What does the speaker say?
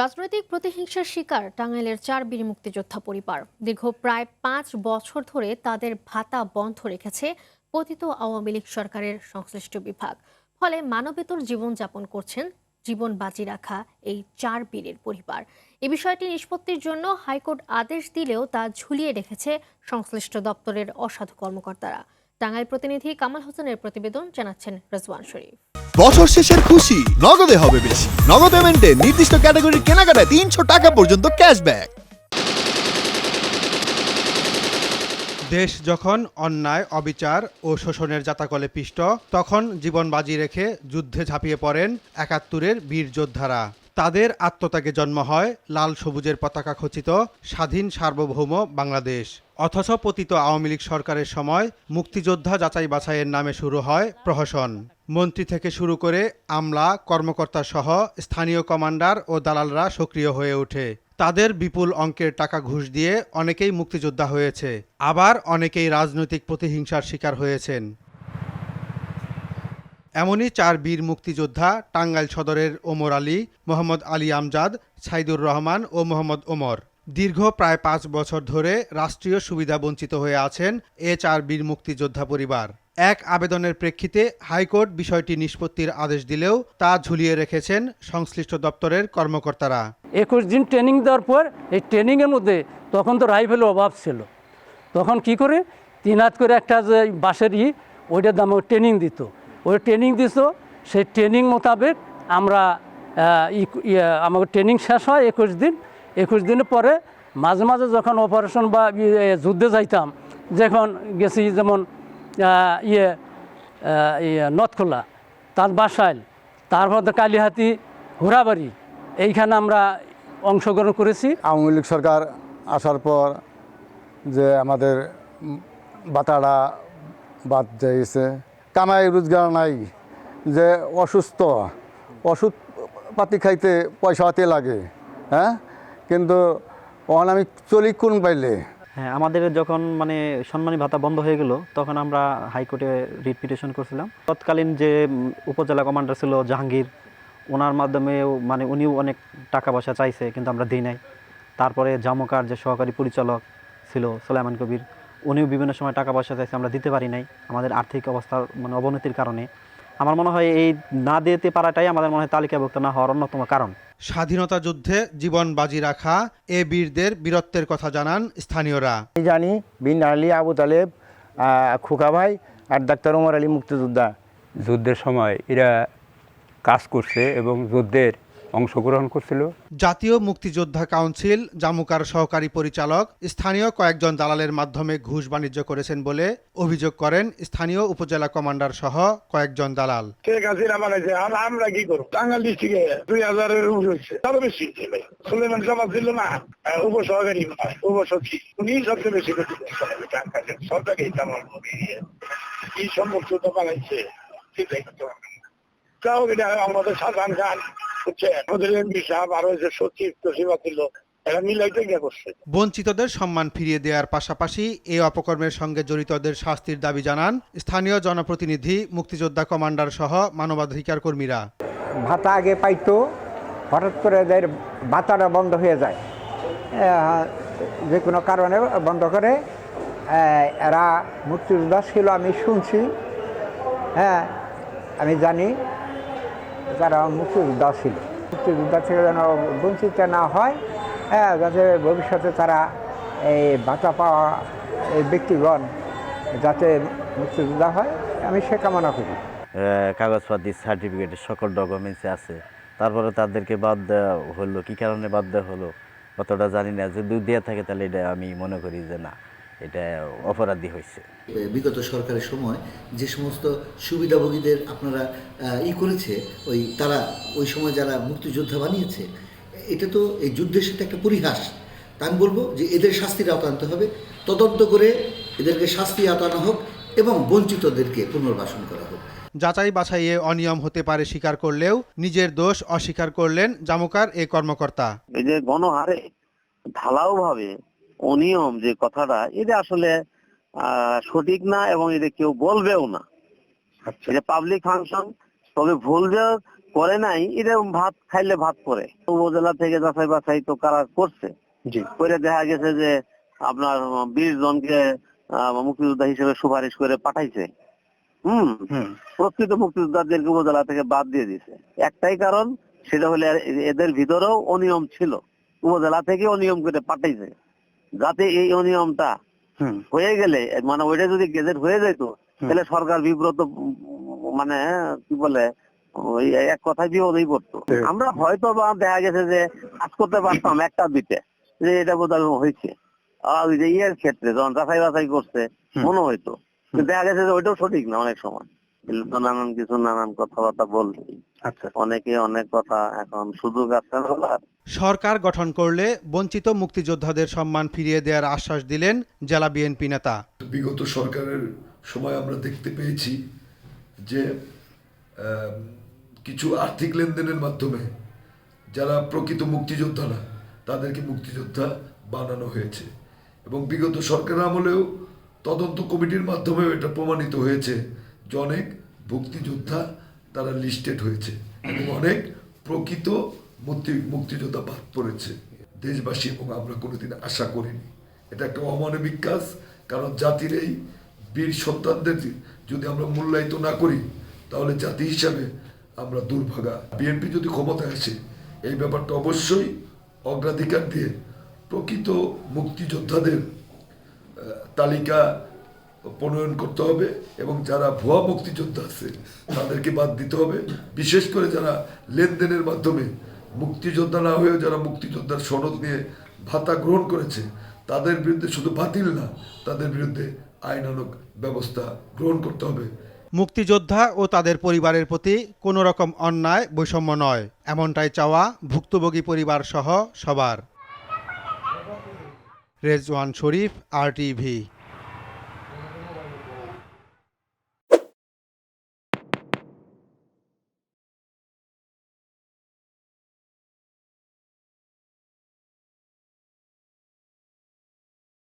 রাজনৈতিক প্রতিহিংসার শিকার টাঙ্গাইলের চার বীর মুক্তিযোদ্ধা পরিবার। দীর্ঘ প্রায় পাঁচ বছর ধরে তাদের ভাতা বন্ধ রেখেছে পতিত আওয়ামী লীগ সরকারের সংশ্লিষ্ট বিভাগ। ফলে মানবেতর জীবনযাপন করছেন, জীবন বাজি রাখা এই চার বীরের পরিবার। এ বিষয়টি নিষ্পত্তির জন্য হাইকোর্ট আদেশ দিলেও তা ঝুলিয়ে রেখেছে সংশ্লিষ্ট দপ্তরের অসাধু কর্মকর্তারা। টাঙ্গাইল প্রতিনিধি কামাল হোসেনের প্রতিবেদন জানাচ্ছেন রেজওয়ান শরীফ। বছর শেষের খুশি। নগদে হবে বেশি। নগদ পেমেন্টে নির্দিষ্ট ক্যাটাগরির কেনাকাটায় তিনশো টাকা পর্যন্ত ক্যাশব্যাক। দেশ যখন অন্যায়, অবিচার ও শোষণের জাতাকলে পিষ্ট, তখন জীবন বাজি রেখে যুদ্ধে ঝাঁপিয়ে পড়েন একাত্তরের বীর যোদ্ধারা। তাদের আত্মত্যাগে জন্ম হয় লাল সবুজের পতাকা খচিত স্বাধীন সার্বভৌম বাংলাদেশ। অথচ পতিত আওয়ামী লীগ সরকারের সময় মুক্তিযোদ্ধা যাচাই বাছাইয়ের নামে শুরু হয় প্রহসন। মন্ত্রী থেকে শুরু করে আমলা কর্মকর্তা সহ স্থানীয় কমান্ডার ও দালালরা সক্রিয় হয়ে ওঠে। তাদের বিপুল অঙ্কের টাকা ঘুষ দিয়ে অনেকেই মুক্তিযোদ্ধা হয়েছে। আবার অনেকেই রাজনৈতিক প্রতিহিংসার শিকার হয়েছেন। এমনই চার বীর মুক্তিযোদ্ধা টাঙ্গাইল সদরের ওমর আলী, মোহাম্মদ আলী আমজাদ, সাইদুর রহমান ও মোহাম্মদ ওমর। দীর্ঘ প্রায় পাঁচ বছর ধরে রাষ্ট্রীয় সুবিধা বঞ্চিত হয়ে আছেন এ চার বীর মুক্তিযোদ্ধা পরিবার। এক আবেদনের প্রেক্ষিতে হাইকোর্ট বিষয়টি নিষ্পত্তির আদেশ দিলেও তা ঝুলিয়ে রেখেছেন সংশ্লিষ্ট দপ্তরের কর্মকর্তারা। একুশ দিন ট্রেনিং দেওয়ার পর এই ট্রেনিংয়ের মধ্যে তখন তো রাইফেলের অভাব ছিল। তখন কি করে? তিন হাত করে একটা যে বাঁশের ই, ওইটার দাম ট্রেনিং দিত। ওই ট্রেনিং দিত সেই ট্রেনিং মোতাবেক আমরা ইয়ে, আমাদের ট্রেনিং শেষ হয় একুশ দিন। একুশ দিনের পরে মাঝে মাঝে যখন অপারেশন বা ইয়ে, যুদ্ধে যাইতাম যখন গেছি যেমন ইয়ে ইয়ে নথখোলা তার বাসাইল তারপর কালীহাতি হুরাবাড়ি এইখানে আমরা অংশগ্রহণ করেছি। আওয়ামী লীগ সরকার আসার পর যে আমাদের বাতাটা বাদ যাইছে কামাই রোজগার নাই, যে অসুস্থ, ওষুধ পাতি খাইতে পয়সা হাতে লাগে হ্যাঁ? কিন্তু ওখানে আমি চলি কোন পাইলে? হ্যাঁ আমাদের যখন মানে সম্মানী ভাতা বন্ধ হয়ে গেল, তখন আমরা হাইকোর্টে রিট পিটিশন করছিলাম। তৎকালীন যে উপজেলা কমান্ডার ছিল জাহাঙ্গীর, ওনার মাধ্যমে মানে উনিও অনেক টাকা পয়সা চাইছে, কিন্তু আমরা দিই নাই। তারপরে জামকার যে সহকারী পরিচালক ছিল সোলাইমান কবির উনিও বিভিন্ন সময় টাকা পয়সা চাইছে আমরা দিতে পারি নাই। আমাদের আর্থিক অবস্থার মানে অবনতির কারণে। আমার মনে হয় এই না দিতে পারাটাই আমাদের মনে হয় তালিকাভুক্ত না হওয়ার অন্যতম কারণ। স্বাধীনতা যুদ্ধে জীবন বাজি রাখা এ বীরদের বীরত্বের কথা জানান স্থানীয়রা। আমি জানি বিন আলী আবু তালেব খোকা ভাই আর ডাক্তার ওমর আলী মুক্তিযোদ্ধা। যুদ্ধের সময় এরা কাজ করছে এবং যুদ্ধের অংশগ্রহণ করছিল। জাতীয় মুক্তিযোদ্ধা কাউন্সিল জামুকার সহকারী পরিচালক স্থানীয় কয়েকজন দালালের মাধ্যমে ঘুষ বাণিজ্য করেছেন বলে অভিযোগ করেন স্থানীয় উপজেলা কমান্ডার সহ কয়েকজন দালাল। শেখ হাসিনা বানাইছে আমরা কি করব? টাঙ্গাল ডিস্ট্রিক্টে দুই হাজারের উপর হচ্ছে তারও বেশি সুলেমান সামাদ ছিল না উপসহকারী উপসচিব। উনি সবচেয়ে বেশি সবটাকে তেমন কি তো বানাইছে সেটাই করতে পারবেন তাও এটা আমাদের খান হচ্ছে আমাদের এমপি সাহেব আরও যে সচিব তসিবা ছিল এরা মিলাইতে গিয়ে করছে বঞ্চিতদের সম্মান ফিরিয়ে দেওয়ার পাশাপাশি এই অপকর্মের সঙ্গে জড়িতদের শাস্তির দাবি জানান স্থানীয় জনপ্রতিনিধি মুক্তিযোদ্ধা কমান্ডার সহ মানবাধিকার কর্মীরা। ভাতা আগে পাইতো হঠাৎ করে এদের ভাতাটা বন্ধ হয়ে যায়। যে কোনো কারণে বন্ধ করে এরা মুক্তিযোদ্ধা ছিল আমি শুনছি। হ্যাঁ আমি জানি। তারা মুক্তিযোদ্ধা ছিল। মুক্তিযোদ্ধা থেকে যেন বঞ্চিত না হয় হ্যাঁ যাতে ভবিষ্যতে তারা এই ভাতা পাওয়া এই ব্যক্তিগণ যাতে মুক্তিযোদ্ধা হয়, আমি সে কামনা করি। কাগজপাতি সার্টিফিকেটের সকল ডকুমেন্টস আছে। তারপরে তাদেরকে বাদ দেওয়া হলো, কী কারণে বাদ দেওয়া হলো অতটা জানি না, যদি দেওয়া থাকে তাহলে এটা আমি মনে করি যে না। এটা অপরাধী হয়েছে। বিগত সরকারের সময় যে সমস্ত সুবিধাভোগীদের আপনারা ই করেছে ওই তারা ওই সময় যারা মুক্তিযোদ্ধা বানিয়েছে এটা তো এই যুদ্ধের সাথে একটা পরিহাস। তা আমি বলব যে এদের শাস্তির আওতা আনতে হবে তদন্ত করে এদেরকে শাস্তি আওতা আনা হোক এবং বঞ্চিতদেরকে পুনর্বাসন করা হোক। যাচাই বাছাইয়ে অনিয়ম হতে পারে স্বীকার করলেও নিজের দোষ অস্বীকার করলেন জামুকার এ কর্মকর্তা। এই যে গণহারে ঢালাও ভাবে অনিয়ম যে কথাটা এটা আসলে আহ, সঠিক না এবং এটা কেউ বলবেও না। এটা পাবলিক ফাংশন তবে ভুলবেও করে নাই এটা ভাত খাইলে ভাত করে। উপজেলা থেকে যাচাই বাছাই তো কারা করছে? করে দেখা গেছে যে আপনার বিশ জনকে মুক্তিযোদ্ধা হিসেবে সুপারিশ করে পাঠাইছে। হুম। হুম। প্রকৃত মুক্তিযোদ্ধাদেরকে উপজেলা থেকে বাদ দিয়ে দিছে একটাই কারণ সেটা হলে এদের ভিতরেও অনিয়ম ছিল। উপজেলা থেকে অনিয়ম করে পাঠাইছে। যাতে এই অনিয়মটা হয়ে গেলে মানে ওইটা যদি গেজেট হয়ে যেত তাহলে সরকার বিব্রত মানে কি বলে ওই এক কথায় বিপদেই পড়তো। আমরা হয়তো বা দেখা গেছে যে কাজ করতে পারতাম একটা দিতে যে এটা বোধহয় হয়েছে। আর ওই যে ইয়ের ক্ষেত্রে যখন যাচাই বাছাই করছে মনে হয়তো দেখা গেছে যে ওইটাও সঠিক না অনেক সময়। তো নানান কিছু নানান কথাবার্তা বলছি আচ্ছা। অনেকে অনেক কথা এখন সুযোগ আছে। সরকার গঠন করলে বঞ্চিত মুক্তিযোদ্ধাদের সম্মান ফিরিয়ে দেওয়ার আশ্বাস দিলেন জেলা বিএনপি নেতা। বিগত সরকারের সময় আমরা দেখতে পেয়েছি যে কিছু আর্থিক লেনদেনের মাধ্যমে যারা প্রকৃত মুক্তিযোদ্ধা না, তাদেরকে মুক্তিযোদ্ধা বানানো হয়েছে। এবং বিগত সরকার আমলেও তদন্ত কমিটির মাধ্যমেও এটা প্রমাণিত হয়েছে যে অনেক মুক্তিযোদ্ধা তারা লিস্টেড হয়েছে এবং অনেক প্রকৃত মুক্তি, মুক্তিযোদ্ধা বাদ পড়েছে। দেশবাসী এবং আমরা কোনোদিন আশা করিনি। এটা একটা অমানবিক কাজ, কারণ জাতির এই বীর সন্তানদের যদি আমরা মূল্যায়িত না করি, তাহলে জাতি হিসাবে আমরা দুর্ভাগা। বিএনপি যদি ক্ষমতায় আসে, এই ব্যাপারটা অবশ্যই অগ্রাধিকার দিয়ে প্রকৃত মুক্তিযোদ্ধাদের তালিকা প্রণয়ন করতে হবে এবং যারা ভুয়া মুক্তিযোদ্ধা আছে, তাদেরকে বাদ দিতে হবে। বিশেষ করে যারা লেনদেনের মাধ্যমে মুক্তিযোদ্ধা না হয়েও যারা মুক্তিযোদ্ধার সনদ নিয়ে ভাতা গ্রহণ করেছে, তাদের বিরুদ্ধে শুধু বাতিল না, তাদের বিরুদ্ধে আইনানুগ ব্যবস্থা গ্রহণ করতে হবে। মুক্তিযোদ্ধা ও তাদের পরিবারের প্রতি কোনো রকম অন্যায়, বৈষম্য নয়, এমনটাই চাওয়া ভুক্তভোগী পরিবার সহ সবার। রেজওয়ান শরীফ, আর টিভি